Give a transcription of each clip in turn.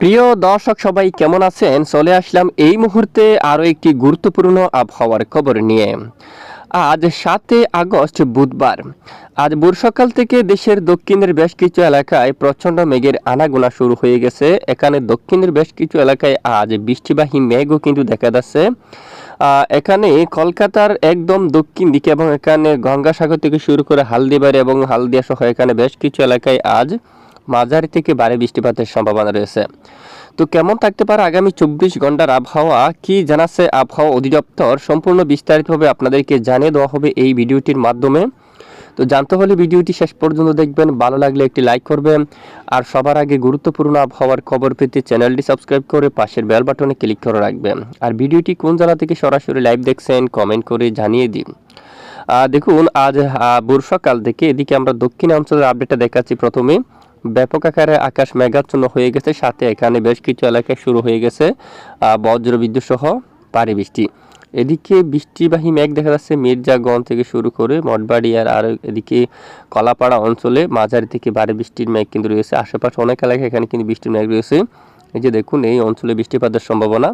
প্রিয় দর্শক, সবাই কেমন আছেন? চলে আসলাম এই মুহূর্তে আরও একটি গুরুত্বপূর্ণ আবহাওয়ার খবর নিয়ে। আজ সাতে আগস্ট, বুধবার। আজ ভোর সকাল থেকে দেশের দক্ষিণের বেশ কিছু এলাকায় প্রচণ্ড মেঘের আনাগোনা শুরু হয়ে গেছে। এখানে দক্ষিণের বেশ কিছু এলাকায় আজ বৃষ্টিবাহী মেঘও কিন্তু দেখা যাচ্ছে। এখানে কলকাতার একদম দক্ষিণ দিকে এবং এখানে গঙ্গাসাগর থেকে শুরু করে হালদিবাড়ি এবং হালদিয়া সহ এখানে বেশ কিছু এলাকায় আজ মাঝারি থেকে ভারী বৃষ্টিপাতের সম্ভাবনা রয়েছে। তো কেমন থাকতে পারে আগামী চব্বিশ ঘণ্টার আবহাওয়া? কি জানাচ্ছে আবহাওয়া অধিদপ্তর? সম্পূর্ণ বিস্তারিতভাবে আপনাদেরকে জানিয়ে দেওয়া হবে এই ভিডিওটির মাধ্যমে। তো জানতে হলে ভিডিওটি শেষ পর্যন্ত দেখবেন, ভালো লাগলে একটি লাইক করবেন। আর সবার আগে গুরুত্বপূর্ণ আবহাওয়ার খবর পেতে চ্যানেলটি সাবস্ক্রাইব করে পাশের বেল বাটনে ক্লিক করে রাখবেন। আর ভিডিওটি কোন জেলা থেকে সরাসরি লাইভ দেখছেন কমেন্ট করে জানিয়ে দিন। দেখুন, আজ বর্ষাকাল থেকে এদিকে আমরা দক্ষিণ অঞ্চলের আপডেটটা দেখাচ্ছি প্রথমে। ব্যাপক আকারে আকাশ মেঘাচ্ছন্ন হয়ে গেছে। সাথে এখানে বেশ কিছু এলাকায় শুরু হয়ে গেছে আহ, বজ্র বিদ্যুৎ সহ ভারী বৃষ্টি। এদিকে বৃষ্টিবাহী মেঘ দেখা যাচ্ছে মির্জাগঞ্জ থেকে শুরু করে মঠবাড়ি আর এদিকে কলাপাড়া অঞ্চলে মাঝারি থেকে ভারী বৃষ্টির মেঘ কিন্তু রয়েছে। আশেপাশে অনেক এলাকায় এখানে কিন্তু বৃষ্টির মেঘ রয়েছে। এই যে দেখুন এই অঞ্চলে বৃষ্টিপাতের সম্ভাবনা।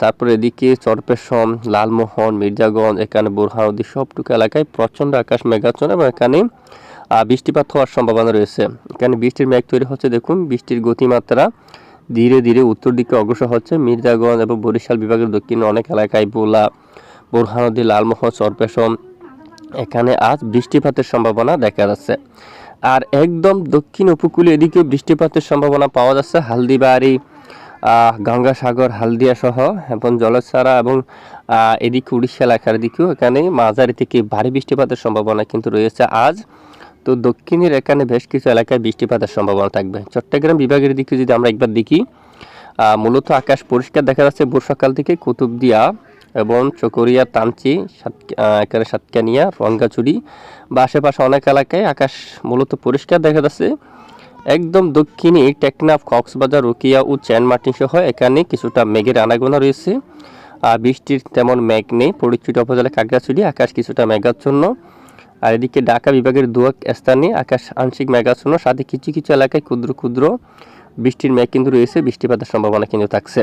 তারপরে এদিকে চরপেশম লালমোহন মির্জাগঞ্জ এখানে বোরহানদী সবটুকু এলাকায় প্রচণ্ড আকাশ মেঘাচ্ছন্ন এবং এখানে বৃষ্টিপাত হওয়ার সম্ভাবনা রয়েছে। এখানে বৃষ্টির মেঘ তৈরি হচ্ছে, দেখুন। বৃষ্টির গতিমাত্রা ধীরে ধীরে উত্তর দিকে অগ্রসর হচ্ছে। মির্জাগঞ্জ এবং বরিশাল বিভাগের দক্ষিণে অনেক এলাকায় বোলা বোরহানদী লালমোহন চরপেশম এখানে আজ বৃষ্টিপাতের সম্ভাবনা দেখা যাচ্ছে। আর একদম দক্ষিণ উপকূলে এদিকে বৃষ্টিপাতের সম্ভাবনা পাওয়া যাচ্ছে। হালদিবাড়ি গঙ্গাসাগর, হালদিয়া সহ, এবং জলছাড়া এবং এদিকে উড়িষ্যা এলাকার দিকেও এখানে মাঝারি থেকে ভারী বৃষ্টিপাতের সম্ভাবনা কিন্তু রয়েছে। আজ তো দক্ষিণের এখানে বেশ কিছু এলাকায় বৃষ্টিপাতের সম্ভাবনা থাকবে। চট্টগ্রাম বিভাগের দিকে যদি আমরা একবার দেখি মূলত আকাশ পরিষ্কার দেখা যাচ্ছে ভোর সকাল থেকে কুতুবদিয়া এবং চকরিয়া, তানচি সাত- এখানে সাতকানিয়া, রঙ্গাচুরি বা আশেপাশে অনেক এলাকায় আকাশ মূলত পরিষ্কার দেখা যাচ্ছে। একদম দক্ষিণে টেকনাফ, কক্সবাজার, রুকিয়া ও চ্যানমার্টিন সহ এখানে কিছুটা মেঘের আনাগোনা রয়েছে। আর বৃষ্টির তেমন মেঘ নেই। পরিচিত উপজেলা কাকড়াছড়ি আকাশ কিছুটা মেঘাচ্ছন্ন। আর এদিকে ঢাকা বিভাগের দুয়াক স্থানে আকাশ আংশিক মেঘাচ্ছন্ন, সাথে কিছু কিছু এলাকায় ক্ষুদ্র ক্ষুদ্র বৃষ্টির মেঘ কিন্তু রয়েছে, বৃষ্টিপাতের সম্ভাবনা কিন্তু থাকছে।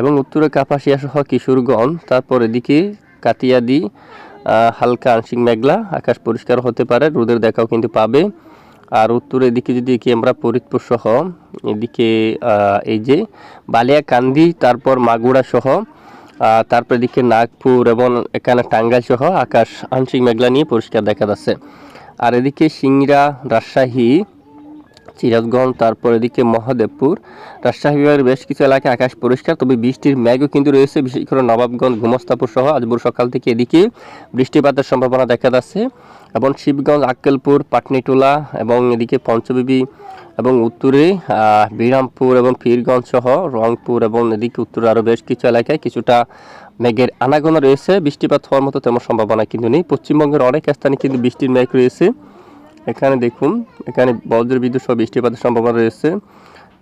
এবং উত্তরে কাপাসিয়া সহ কিশোরগঞ্জ, তারপর এদিকে কাতিয়াদি হালকা আংশিক মেঘলা, আকাশ পরিষ্কার হতে পারে, রোদের দেখাও কিন্তু পাবে। আর উত্তরের দিকে যদি আমরা ফরিদপুর সহ, এদিকে এই যে বালিয়াকান্দি, তারপর মাগুরা সহ তারপর এদিকে নাগপুর এবং এখানে টাঙ্গাইল সহ আকাশ আংশিক মেঘলা নিয়ে পরিষ্কার দেখা যাচ্ছে। আর এদিকে সিংরা রাজশাহী, সিরাজগঞ্জ তারপর এদিকে মহাদেবপুর। রাজশাহী বিভাগের বেশ কিছু এলাকায় আকাশ পরিষ্কার, তবে বৃষ্টির মেঘও কিন্তু রয়েছে। বিশেষ করে নবাবগঞ্জ, ঘুমস্তাপুর সহ আজ ভোর সকাল থেকে এদিকে বৃষ্টিপাতের সম্ভাবনা দেখা যাচ্ছে। এবং শিবগঞ্জ, আক্কেলপুর, পাটনিটোলা এবং এদিকে পঞ্চবিবি এবং উত্তরে বিরামপুর এবং পীরগঞ্জ সহ রংপুর এবং এদিকে উত্তরে আরও বেশ কিছু এলাকায় কিছুটা মেঘের আনাগোনা রয়েছে। বৃষ্টিপাত হওয়ার মতো তেমন সম্ভাবনা কিন্তু নেই। পশ্চিমবঙ্গের অনেক স্থানে কিন্তু বৃষ্টির মেঘ রয়েছে। এখানে দেখুন, এখানে বজ্র বিদ্যুৎ সহ বৃষ্টিপাতের সম্ভাবনা রয়েছে।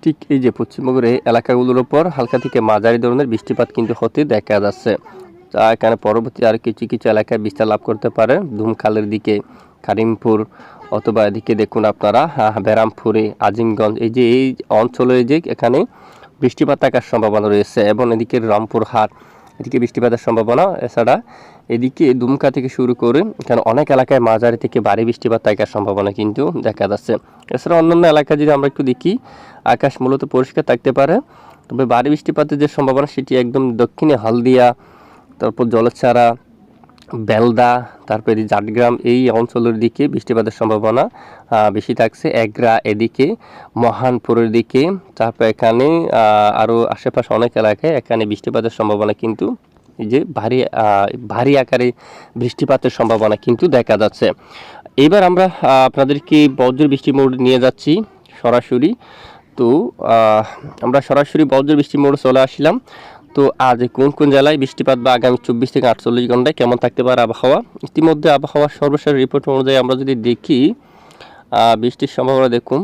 ঠিক এই যে পশ্চিমবঙ্গের এই এলাকাগুলোর উপর হালকা থেকে মাঝারি ধরনের বৃষ্টিপাত কিন্তু হতে দেখা যাচ্ছে। তা এখানে পরবর্তী আর কিছু কিছু এলাকায় বিস্তার লাভ করতে পারে ধুমখালের দিকে কারিমপুর অথবা এদিকে দেখুন আপনারা হ্যাঁ, বেরামপুরে আজিমগঞ্জ এই যে এই অঞ্চলে যে এখানে বৃষ্টিপাত থাকার সম্ভাবনা রয়েছে এবং এদিকে রামপুরহাট এদিকে বৃষ্টিপাতের সম্ভাবনা। এছাড়া এদিকে দুমকা থেকে শুরু করে এখানে অনেক এলাকায় মাঝারি থেকে ভারী বৃষ্টিপাত থাকার সম্ভাবনা কিন্তু দেখা যাচ্ছে। এছাড়া অন্যান্য এলাকা যদি আমরা একটু দেখি আকাশ মূলত পরিষ্কার থাকতে পারে। তবে ভারী বৃষ্টিপাতের যে সম্ভাবনা সেটি একদম দক্ষিণে হলদিয়া তারপর জলছাড়া বেলদা, তারপরে জাটগ্রাম, এই অঞ্চলের দিকে বৃষ্টিপাতের সম্ভাবনা বেশি থাকছে। এগরা এদিকে, মহানপুরের দিকে, তারপর এখানে আরও আশেপাশে অনেক এলাকায় এখানে বৃষ্টিপাতের সম্ভাবনা কিন্তু এই যে ভারী ভারী আকারে বৃষ্টিপাতের সম্ভাবনা কিন্তু দেখা যাচ্ছে। এবার আমরা আপনাদেরকে বজ্র বৃষ্টি মোড নিয়ে যাচ্ছি সরাসরি। তো আমরা সরাসরি বজ্র বৃষ্টি মোড়ে চলে আসলাম। তো আজ কোন কোন জেলায় বৃষ্টিপাত বা আগামী চব্বিশ থেকে আটচল্লিশ ঘন্টায় কেমন থাকতে পারে আবহাওয়া? ইতিমধ্যে আবহাওয়ার সর্বশেষ রিপোর্ট অনুযায়ী আমরা যদি দেখি বৃষ্টির সম্ভাবনা দেখুন।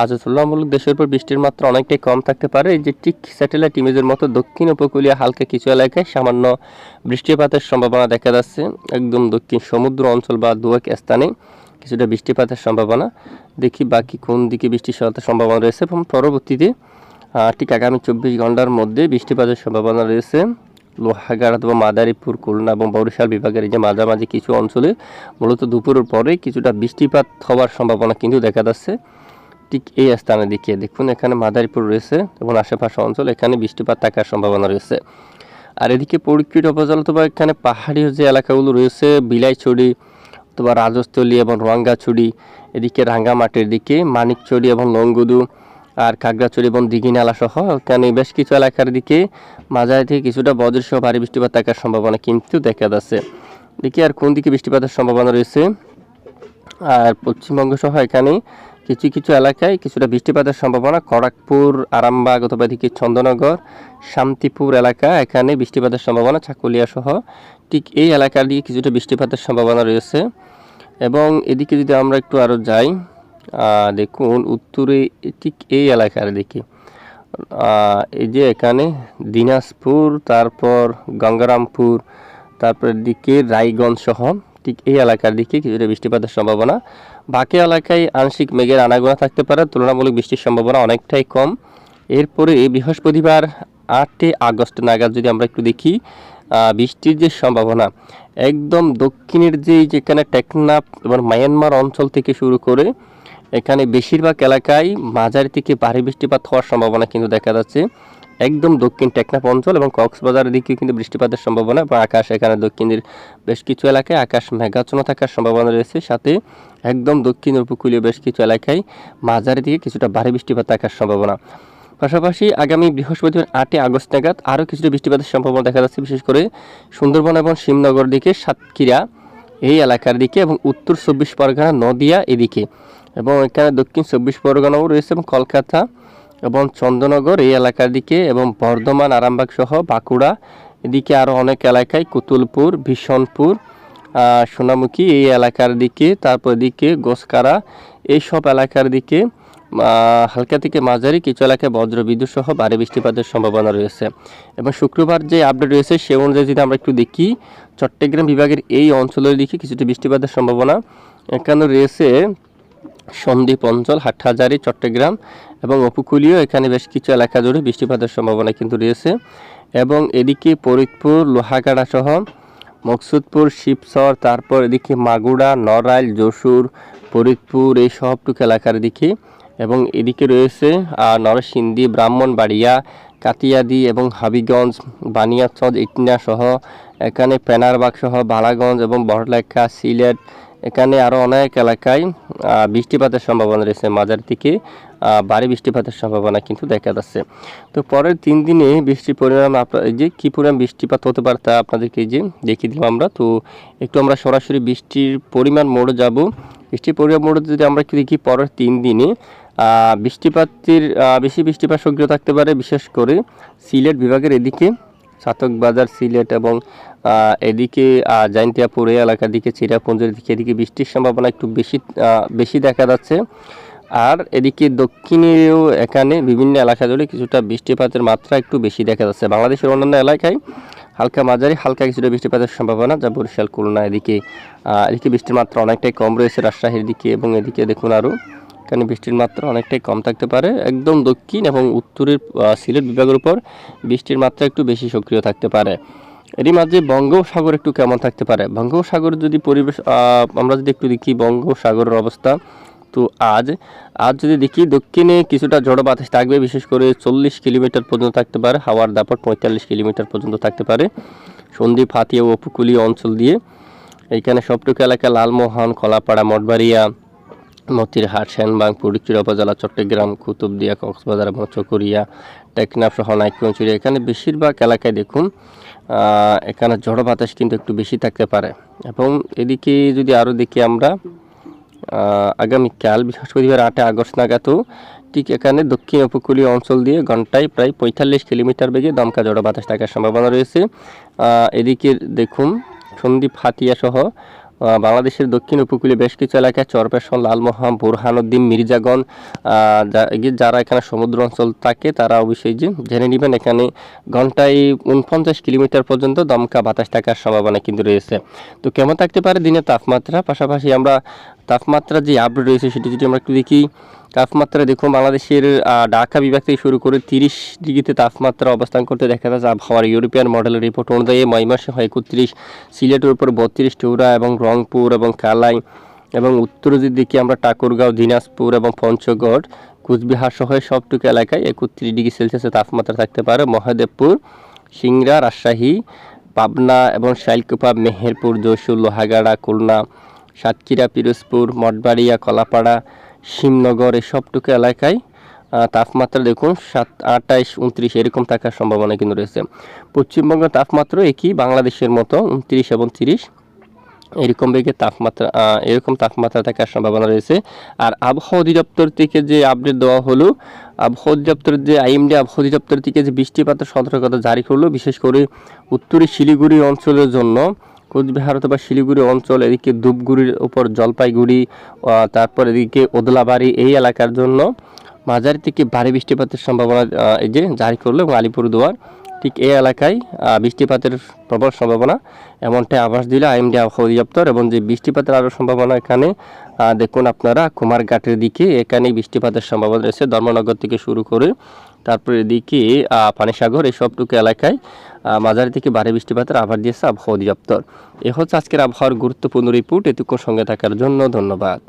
আজ তুলনামূলক দেশের উপর বৃষ্টির মাত্রা অনেকটাই কম থাকতে পারে। যে ঠিক স্যাটেলাইট ইমেজের মতো দক্ষিণ উপকূলীয় হালকা কিছু এলাকায় সামান্য বৃষ্টিপাতের সম্ভাবনা দেখা যাচ্ছে। একদম দক্ষিণ সমুদ্র অঞ্চল বা দুয়েক স্থানে কিছুটা বৃষ্টিপাতের সম্ভাবনা। দেখি বাকি কোন দিকে বৃষ্টির সম্ভাবনা রয়েছে এবং পরবর্তীতে ঠিক আগামী চব্বিশ ঘণ্টার মধ্যে বৃষ্টিপাতের সম্ভাবনা রয়েছে। লোহাগাড়া অথবা মাদারীপুর, খুলনা এবং বরিশাল বিভাগের এই যে মাঝামাঝি কিছু অঞ্চলে মূলত দুপুরের পরে কিছুটা বৃষ্টিপাত হওয়ার সম্ভাবনা কিন্তু দেখা যাচ্ছে। ঠিক এই স্থানে দিকে দেখুন, এখানে মাদারীপুর রয়েছে এবং আশেপাশে অঞ্চল এখানে বৃষ্টিপাত থাকার সম্ভাবনা রয়েছে। আর এদিকে পরিকৃত উপজেলা অথবা এখানে পাহাড়ি যে এলাকাগুলো রয়েছে, বিলাইছড়ি অথবা রাজস্থলী এবং রোয়াঙ্গাছড়ি, এদিকে রাঙ্গামাটির দিকে মানিকচড়ি এবং লংগুদু আর কাকড়াছড়ি এবং দিঘিনালা সহ এখানে বেশ কিছু এলাকার দিকে মাঝারি থেকে কিছুটা বজ্রসহ ভারী বৃষ্টিপাত থাকার সম্ভাবনা কিন্তু দেখা যাচ্ছে। দেখি আর কোন দিকে বৃষ্টিপাতের সম্ভাবনা রয়েছে। আর পশ্চিমবঙ্গ সহ এখানে কিছু কিছু এলাকায় কিছুটা বৃষ্টিপাতের সম্ভাবনা। খড়গপুর আরামবাগ অথবা এদিকে চন্দনগর শান্তিপুর এলাকা এখানে বৃষ্টিপাতের সম্ভাবনা। চাকুলিয়া সহ ঠিক এই এলাকার দিকে কিছুটা বৃষ্টিপাতের সম্ভাবনা রয়েছে। এবং এদিকে যদি আমরা একটু আরও যাই দেখুন, উত্তরে ঠিক এই এলাকার দিকে। এই যে এখানে দিনাজপুর, তারপর গঙ্গারামপুর, তারপর দিকে রায়গঞ্জ সহ ঠিক এই এলাকার দিকে কিছুটা বৃষ্টিপাতের সম্ভাবনা। বাকি এলাকায় আংশিক মেঘের আনাগোনা থাকতে পারে, তুলনামূলক বৃষ্টির সম্ভাবনা অনেকটাই কম। এরপরে বৃহস্পতিবার আটই আগস্ট নাগাদ যদি আমরা একটু দেখি বৃষ্টির যে সম্ভাবনা, একদম দক্ষিণের যে যেখানে টেকনাফ এবং মায়ানমার অঞ্চল থেকে শুরু করে এখানে বেশিরভাগ এলাকায় মাঝারি থেকে ভারী বৃষ্টিপাত হওয়ার সম্ভাবনা কিন্তু দেখা যাচ্ছে। একদম দক্ষিণ টেকনাফ অঞ্চল এবং কক্সবাজারের দিকে কিন্তু বৃষ্টিপাতের সম্ভাবনা এবং আকাশ এখানে দক্ষিণের বেশ কিছু এলাকায় আকাশ মেঘাচ্ছন্ন থাকার সম্ভাবনা রয়েছে। সাথে একদম দক্ষিণ উপকূলীয় বেশ কিছু এলাকায় মাঝারি দিকে কিছুটা ভারী বৃষ্টিপাত থাকার সম্ভাবনা। পাশাপাশি আগামী বৃহস্পতিবার আটই আগস্ট নাগাদ আরও কিছুটা বৃষ্টিপাতের সম্ভাবনা দেখা যাচ্ছে। বিশেষ করে সুন্দরবন এবং শিবনগর দিকে সাতক্ষীরা এই এলাকার দিকে এবং উত্তর চব্বিশ পরগনা, নদিয়া এদিকে। এবং এখানে দক্ষিণ চব্বিশ পরগনাও রয়েছে এবং কলকাতা এবং চন্দ্রনগর এই এলাকার দিকে এবং বর্ধমান, আরামবাগ সহ বাঁকুড়া এদিকে আরও অনেক এলাকায়, কুতুলপুর, ভীষণপুর সোনামুখী এই এলাকার দিকে, তারপর এদিকে গোসকারা এই সব এলাকার দিকে হালকা থেকে মাঝারি কিছু এলাকায় বজ্রবিদ্যুৎ সহ ভারী বৃষ্টিপাতের সম্ভাবনা রয়েছে। এবং শুক্রবার যে আপডেট রয়েছে, সে অনুযায়ী যদি আমরা একটু দেখি, চট্টগ্রাম বিভাগের এই অঞ্চলের দিকে কিছুটা বৃষ্টিপাতের সম্ভাবনা। এখানে রয়েছে সন্দ্বীপ অঞ্চল, হাটহাজারি, চট্টগ্রাম এবং উপকূলীয় এখানে বেশ কিছু এলাকা জুড়ে বৃষ্টিপাতের সম্ভাবনা কিন্তু রয়েছে। এবং এদিকে ফরিদপুর, লোহাগাড়া সহ মকসুদপুর, শিবসর, তারপর এদিকে মাগুড়া নড়াইল, যশোর, ফরিদপুর, এই সবটুকু এলাকার দিকে এবং এদিকে রয়েছে আহ, নরসিংদী ব্রাহ্মণবাড়িয়া কাতিয়াদি এবং হাবিগঞ্জ বানিয়াচঞ্জ ইটনা সহ এখানে পেনারবাগ সহ বালাগঞ্জ এবং বড়লেখা সিলেট এখানে আরও অনেক এলাকায় বৃষ্টিপাতের সম্ভাবনা রয়েছে মাঝার আহ, ভারী বৃষ্টিপাতের সম্ভাবনা কিন্তু দেখা যাচ্ছে। তো পরের তিন দিনে বৃষ্টির পরিমাণ আপনার যে কী পরিমাণ বৃষ্টিপাত হতে পারে তা আপনাদেরকে যে দেখিয়ে দিলাম আমরা। তো একটু আমরা সরাসরি বৃষ্টির পরিমাণ মোড়ে যাব। বৃষ্টির পরিমাণ মোড়ে যদি আমরা একটু দেখি পরের তিন দিনে বৃষ্টিপাতের বেশি বৃষ্টিপাত সক্রিয় থাকতে পারে, বিশেষ করে সিলেট বিভাগের এদিকে। চাতক বাজার, সিলেট এবং এদিকে এই এলাকার দিকে, চিরাপুঞ্জের দিকে, এদিকে বৃষ্টির সম্ভাবনা একটু বেশি বেশি দেখা যাচ্ছে। আর এদিকে দক্ষিণেও এখানে বিভিন্ন এলাকা জুড়ে কিছুটা বৃষ্টিপাতের মাত্রা একটু বেশি দেখা যাচ্ছে। বাংলাদেশের অন্যান্য এলাকায় হালকা মাঝারি, হালকা কিছুটা বৃষ্টিপাতের সম্ভাবনা। যা বরিশাল, খুলনা এদিকে এদিকে বৃষ্টির মাত্রা অনেকটাই কম রয়েছে রাজশাহীর দিকে এবং এদিকে দেখুন আরও এখানে বৃষ্টির মাত্রা অনেকটাই কম থাকতে পারে। একদম দক্ষিণ এবং উত্তরের সিলেট বিভাগের উপর বৃষ্টির মাত্রা একটু বেশি সক্রিয় থাকতে পারে। এরই মাঝে বঙ্গোপসাগর একটু কেমন থাকতে পারে? বঙ্গোপসাগর যদি পরিবেশ আমরা যদি একটু দেখি বঙ্গোপসাগরের অবস্থা, তো আজ আজ যদি দেখি দক্ষিণে কিছুটা ঝড়ো বাতাস থাকবে, বিশেষ করে চল্লিশ কিলোমিটার পর্যন্ত থাকতে পারে, হাওয়ার দাপট পঁয়তাল্লিশ কিলোমিটার পর্যন্ত থাকতে পারে। সন্দ্বীপ ও উপকূলীয় অঞ্চল দিয়ে এইখানে সবটুকু এলাকা লালমোহন কলাপাড়া মঠবাড়িয়া মতিরহাট সেনবাং পুরুচুরা উপজেলা, চট্টগ্রাম, কুতুবদিয়া, কক্সবাজার এবং চকরিয়া টেকনাফ সহ নাইকুঞ্চুরি এখানে বেশিরভাগ এলাকায় দেখুন এখানে ঝড়ো বাতাস কিন্তু একটু বেশি থাকতে পারে। এবং এদিকে যদি আরও দেখি আমরা আগামীকাল বৃহস্পতিবার আটে আগস্ট নাগাদও ঠিক এখানে দক্ষিণ উপকূলীয় অঞ্চল দিয়ে ঘন্টায় প্রায় পঁয়তাল্লিশ কিলোমিটার বেগে দমকা ঝড়ো বাতাস থাকার সম্ভাবনা রয়েছে। এদিকে দেখুন সন্দ্বীপ হাতিয়া সহ বাংলাদেশের দক্ষিণ উপকূলে বেশ কিছু এলাকায় চরপেশন, লালমোহন, বুরহানুদ্দিন যে যারা এখানে সমুদ্র অঞ্চল থাকে, তারা অবশ্যই যে জেনে নেবেন, এখানে ঘন্টায় উনপঞ্চাশ কিলোমিটার পর্যন্ত দমকা বাতাস থাকার সম্ভাবনা কিন্তু রয়েছে। তো কেমন থাকতে পারে দিনের তাপমাত্রা? পাশাপাশি আমরা তাপমাত্রা যে আপডেট রয়েছে সেটি যদি আমরা একটু দেখি, তাপমাত্রা দেখুন বাংলাদেশের ঢাকা বিভাগ থেকে শুরু করে তিরিশ ডিগ্রিতে তাপমাত্রা অবস্থান করতে দেখা যাচ্ছে। আবহাওয়ার ইউরোপিয়ান মডেলের রিপোর্ট অনুযায়ী ময় মাসে হয় একত্রিশ, সিলেটের উপর বত্রিশ টোরা এবং রংপুর এবং কালাই এবং উত্তরের দিকে আমরা ঠাকুরগাঁও, দিনাজপুর এবং পঞ্চগড়, কুচবিহার সহ সবটুকু এলাকায় একত্রিশ ডিগ্রি সেলসিয়াসের তাপমাত্রা থাকতে পারে। মহাদেবপুর, সিংড়া, রাজশাহী, পাবনা এবং শাইলকুপা, মেহেরপুর, যশোর, লোহাগাড়া, খুলনা সাতক্ষীরা, পিরোজপুর, মঠবাড়িয়া, কলাপাড়া শিমনগর এসবটুকু এলাকায় তাপমাত্রা দেখুন সাত আটাইশ উনত্রিশ, এরকম থাকার সম্ভাবনা কিন্তু রয়েছে। পশ্চিমবঙ্গের তাপমাত্রা একই, বাংলাদেশের মতো উনত্রিশ এবং তিরিশ, এরকম বেগে তাপমাত্রা এরকম তাপমাত্রা থাকার সম্ভাবনা রয়েছে। আর আবহাওয়া অধিদপ্তর থেকে যে আপডেট দেওয়া হলো, আবহাওয়া অধিদপ্তরের যে আইএমডি, আবহাওয়া অধিদপ্তর থেকে যে বৃষ্টিপাতের সতর্কতা জারি করল, বিশেষ করে উত্তরে শিলিগুড়ি অঞ্চলের জন্য কোচবিহার অথবা শিলিগুড়ি অঞ্চল, এদিকে ধূপগুড়ির উপর জলপাইগুড়ি তারপর এদিকে ওদলাবাড়ি, এই এলাকার জন্য মাঝারি থেকে ভারী বৃষ্টিপাতের সম্ভাবনা এই যে জারি করল এবং আলিপুরদুয়ার, ঠিক এই এলাকায় বৃষ্টিপাতের প্রবল সম্ভাবনা। এমনটাই আভাস দিল আইএমডি আবহাওয়া অধিদপ্তর এবং যে বৃষ্টিপাতের আরও সম্ভাবনা এখানে দেখুন আপনারা, কুমারঘাটের দিকে এখানে বৃষ্টিপাতের সম্ভাবনা রয়েছে। ধর্মনগর থেকে শুরু করে, তারপরে এদিকে পানিসাগর, এই সবটুকু এলাকায় মাঝারি থেকে ভারী বৃষ্টিপাতের আভার দিয়েছে আবহাওয়া অধিদপ্তর। এ হচ্ছে আজকের আবহাওয়ার গুরুত্বপূর্ণ রিপোর্ট এটুকুর সঙ্গে থাকার জন্য ধন্যবাদ।